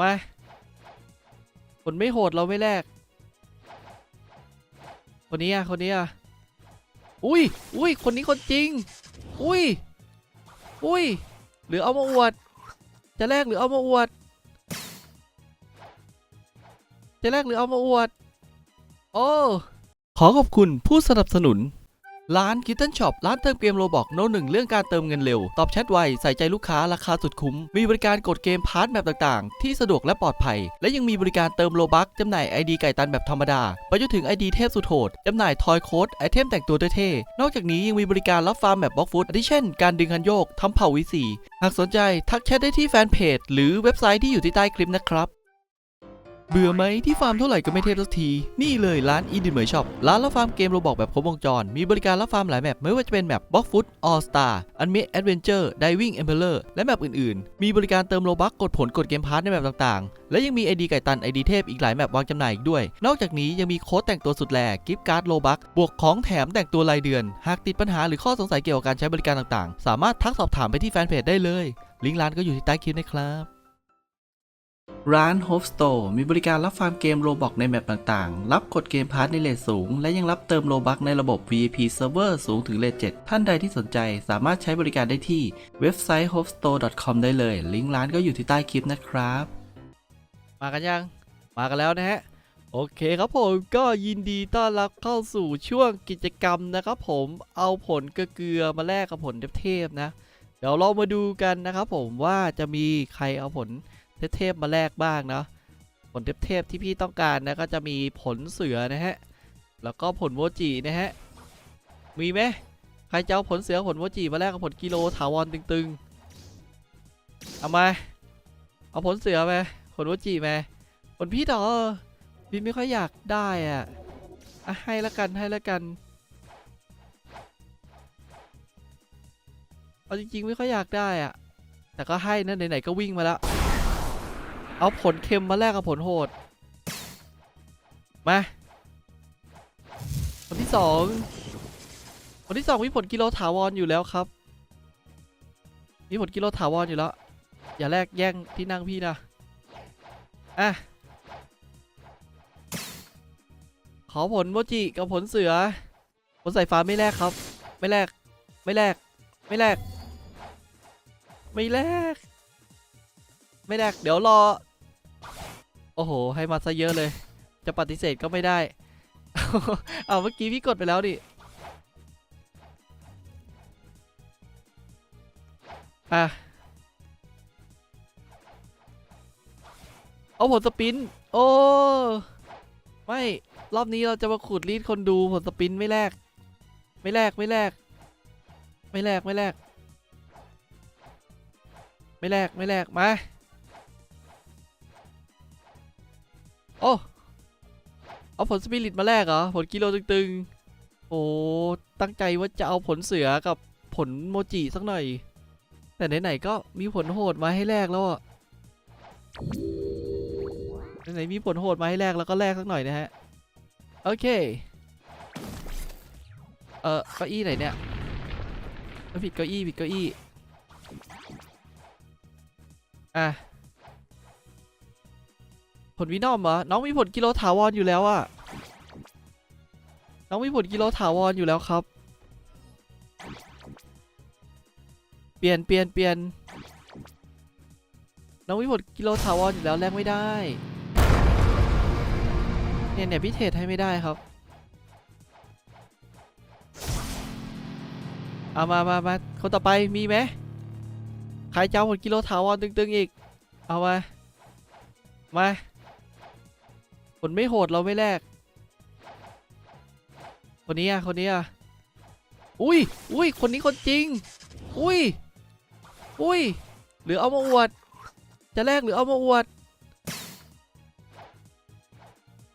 มาผลไม่โหดเราไม่แลกคนนี้อะคนนี้อะอุ้ยอุ้ยคนนี้คนจริง อุ้ยอุ้ยหรือเอามาอวด จะแลกหรือเอามาอวด จะแลกหรือเอามาอวด โอ้ขอขอบคุณผู้สนับสนุน ร้าน Kitten Shop ร้านเติมเกมโรบอกโน้ตหนึ่งเรื่องการเติมเงินเร็ว ตอบแชทไว ใส่ใจลูกค้าราคาสุดคุ้ม มีบริการกดเกมพาร์ทแบบต่างๆ ที่สะดวกและปลอดภัย และยังมีบริการเติมโลบัคจำหน่าย ID ไก่ตันแบบธรรมดา ไปจนถึง ID เทพสุดโหดจำหน่ายทอยโค้ดไอเทมแต่งตัวเท่ๆนอกจากนี้ยังมีบริการรับฟาร์มแบบบล็อกฟุตอาทิเช่น การดึงคันโยกทำเผาวิสีหากสนใจทักแชทได้ที่แฟนเพจหรือเว็บไซต์ที่อยู่ที่ใต้คลิปนะครับ เบื่อไหมที่ฟาร์มเท่าไหร่ก็ไม่เทพสักที นี่เลยร้านอีดินเหมยช็อปร้านรับฟาร์มเกมโรบอกแบบครบวงจร มีบริการรับฟาร์มหลายแมปไม่ว่าจะเป็นแมปบล็อกฟุตออสตาอันเม a แอดเวนเจอร์ไดวิ่งเอมเบอร์และแมปอื่นๆ มีบริการเติมโลบัคกดผลกดเกมพาร์ทในแมปต่างๆ และยังมีไอดีไก่ตันไอดีเทพอีกหลายแมปวางจำหน่ายอีกด้วย นอกจากนี้ยังมีโค้ดแต่งตัวสุดแหลกกิฟต์การ์ดโลบัคบวกของแถมแต่งตัวรายเดือน หากติดปัญหาหรือข้อสงสัยเกี่ยวกับการใช้บริการต่างๆ สามารถทักสอบถามไปที่แฟนเพจได้เลย ลิงก์ร้านก็อยู่ที่ใต้คลิปนะครับ ร้าน Hope Store มีบริการรับฟาร์มเกมโลบอกในแมปต่างๆ รับกดเกมพาร์ทในเลทสูง และยังรับเติมโลบักในระบบ VIP Server สูงถึงเลท7ท่านใดที่สนใจสามารถใช้บริการได้ที่เว็บไซต์ hopestore.com ได้เลย ลิงก์ร้านก็อยู่ที่ใต้คลิปนะครับ มากันยัง มากันแล้วนะฮะ โอเคครับผมก็ยินดีต้อนรับเข้าสู่ช่วงกิจกรรมนะครับผมเอาผลเกลือมาแลกกับผลเทพนะ เดี๋ยวเรามาดูกันนะครับผมว่าจะมีใครเอาผลเเทพๆมาแลกบ้างเนาะผลเทพๆที่พี่ต้องการนะก็จะมีผลเสือนะฮะ แล้วก็ผลโมจินะฮะ มีไหมใครจะเอาผลเสือผลโมจิมาแลกกับผลกิโลถาวรตึงๆ เอามา เอาผลเสือไปผลโมจิมาผลพี่ดอพี่ไม่ค่อยอยากได้อะอะให้ละกันให้ละกัน เอาจริงๆไม่ค่อยอยากได้อะ แต่ก็ให้นะไหนๆก็วิ่งมาแล้ว เอาผลเค็มมาแลกกับผลโหด มาผลที่สองผลที่สองมีผลกิโลถาวรอยู่แล้วครับ มีผลกิโลถาวรอยู่แล้ว อย่าแลกแย่งที่นั่งพี่นะ อะ ขอผลโมจิกับผลเสือ ผลสายฟ้าไม่แลกครับ ไม่แลก ไม่แลก ไม่แลก ไม่แลก ไม่แลก เดี๋ยวรอ โอ้โห ให้มาซะเยอะเลย จะปฏิเสธก็ไม่ได้ เอาเมื่อกี้พี่กดไปแล้วดิอะเอาผลสปิน โอ้ ไม่ รอบนี้เราจะมาขูดรีดคนดูผลสปินไม่แลก ไม่แลก ไม่แลก ไม่แลก ไม่แลก ไม่แลก ไม่แลก มา โอ้เอาผลสปิริตมาแลกเหรอ ผลกิโลตึงๆ โอ้ ตั้งใจว่าจะเอาผลเสือกับผลโมจิสักหน่อย แต่ไหนๆก็มีผลโหดมาให้แลกแล้วอะไหนๆมีผลโหดมาให้แลกแล้วก็แลกสักหน่อยนะฮะ โอเค เออเก้าอี้ไหนเนี่ยผิดเก้าอี้ผิดเก้าอี้ อะ ผลวินอมเหรอ น้องมีผลกิโลถาวรอยู่แล้วอะน้องมีผลกิโลถาวรอยู่แล้วครับ เปลี่ยนเปลี่ยนเปลี่ยน น้องมีผลกิโลถาวรอยู่แล้วแลกไม่ได้ เนี่ยเนี่ยพิเทศให้ไม่ได้ครับเอามามามาคนต่อไปมีไหมใครจะเอาผลกิโลถาวรตึงๆอีก เอามา มา ผลไม่โหดเราไม่แลกคนนี้อะคนนี้อะอุ้ยอุ้ยคนนี้คนจริง อุ้ยอุ้ยหรือเอามาอวด จะแลกหรือเอามาอวด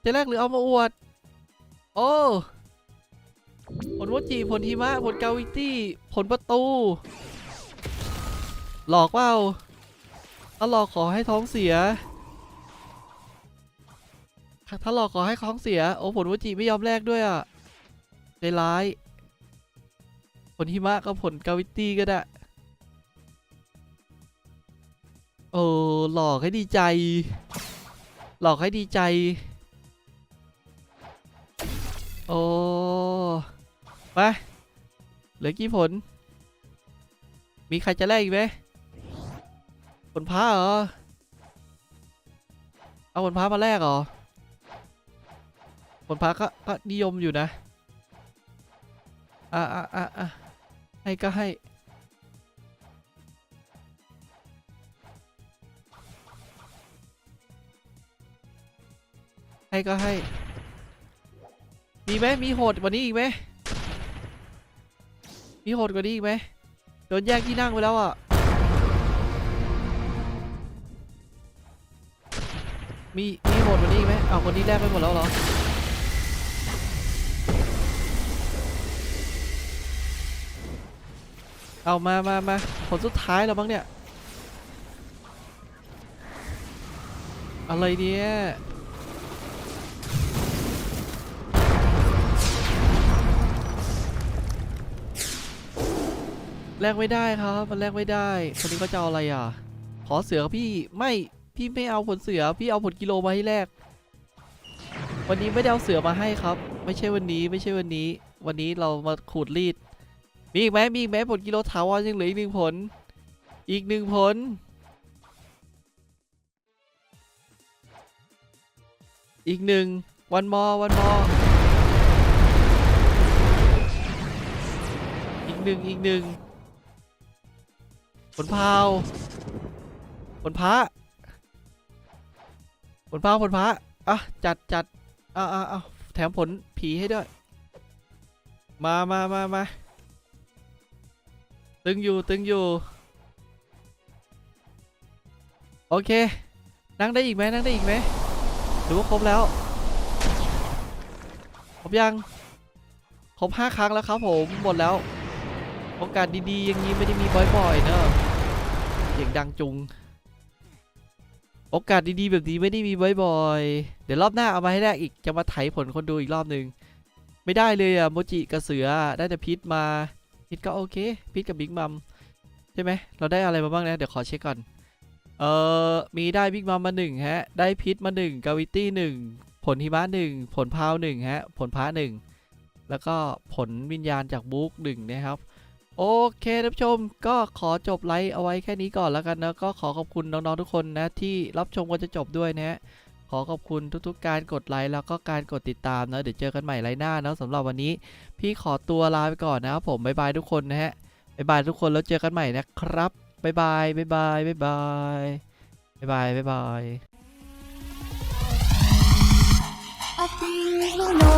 จะแลกหรือเอามาอวด โอ้ผลวจีผลหิมะผลกาวิตี้ผลประตู หลอกเปล่าถ้าหลอกขอให้ท้องเสีย ถ้าหลอกขอให้ท้องเสีย โอ้ผลวจีไม่ยอมแลกด้วยอะใจร้าย ผลหิมะกับผลกาวิตี้ก็ได้เออหลอกให้ดีใจ หลอกให้ดีใจ โอ้ไปเหลือกี่ผล มีใครจะแลกอีกไหมผลพ้าเหรอ เอาผลพ้ามาแลกเหรอ ผลพ้าก็ก็นิยมอยู่นะ อะอะอะอะให้ก็ให้ ให้ก็ให้ มีไหมมีโหดกว่านี้อีกไหมมีโหดกว่านี้อีกไหมโดนแยกที่นั่งไปแล้วอะ มีมีโหดกว่านี้อีกไหมเอาคนนี้แลกไปหมดแล้วเหรอ เอามามามาผลสุดท้ายแล้วบ้างเนี่ย อะไรเนี่ยแลกไม่ได้ครับ มันแลกไม่ได้ คนนี้เขาจะเอาอะไรอะ ขอเสือพี่ ไม่ พี่ไม่เอาผลเสือ พี่เอาผลกิโลมาให้แลก วันนี้ไม่ได้เอาเสือมาให้ครับ ไม่ใช่วันนี้ ไม่ใช่วันนี้ วันนี้เรามาขูดรีด มีอีกไหมมีอีกไหมผลกิโลถาวรยังเหลืออีกหนึ่งผล อีกหนึ่งผล อีกหนึ่งวันมอวันมออีกหนึ่งอีกหนึ่งผลพาวผลพระผลพาวผลพระอะจัดจัดอะอะอะแถมผลผีให้ด้วย มามามามา ตึงอยู่ตึงอยู่ โอเค นั่งได้อีกไหมนั่งได้อีกไหมหรือว่าครบแล้ว ครบยัง ครบห้าครั้งแล้วครับผม หมดแล้ว โอกาสดีๆ อย่างนี้ไม่ได้มีบ่อยๆเนอะเสียงดังจุง โอกาสดีๆ แบบนี้ไม่ได้มีบ่อยๆ เดี๋ยวรอบหน้าเอามาให้แรกอีก จะมาไถผลคนดูอีกรอบหนึ่ง ไม่ได้เลยอะโมจิกับเสือได้แต่พิษมา พิษก็โอเคพิษกับบิ๊กมัมใช่ไหมเราได้อะไรมาบ้างนะ เดี๋ยวขอเช็คก่อน เอ่อ มีได้บิ๊กมัมมาหนึ่งฮะ ได้พิษมาหนึ่งกาวิตี้หนึ่งผลหิมะหนึ่งผลพาวหนึ่งฮะ ผลพระหนึ่งแล้วก็ผลวิญญาณจากบุ๊กหนึ่งนะครับโอเคท่านผู้ชมก็ขอจบไลฟ์เอาไว้แค่นี้ก่อนแล้วกันนะ ก็ขอขอบคุณน้อง ๆ ทุกคนนะ ที่รับชมกันจะจบด้วยนะฮะ ขอขอบคุณทุกๆ การกดไลค์แล้วก็การกดติดตามนะเดี๋ยวเจอกันใหม่ไลน์หน้านะสำหรับวันนี้ พี่ขอตัวลาไปก่อนนะครับผมบ๊ายบายทุกคนนะฮะบ๊ายบายทุกคนแล้วเจอกันใหม่นะครับบ๊ายบายบ๊ายบายบ๊ายบายบ๊ายบายบ๊ายบาย I think you know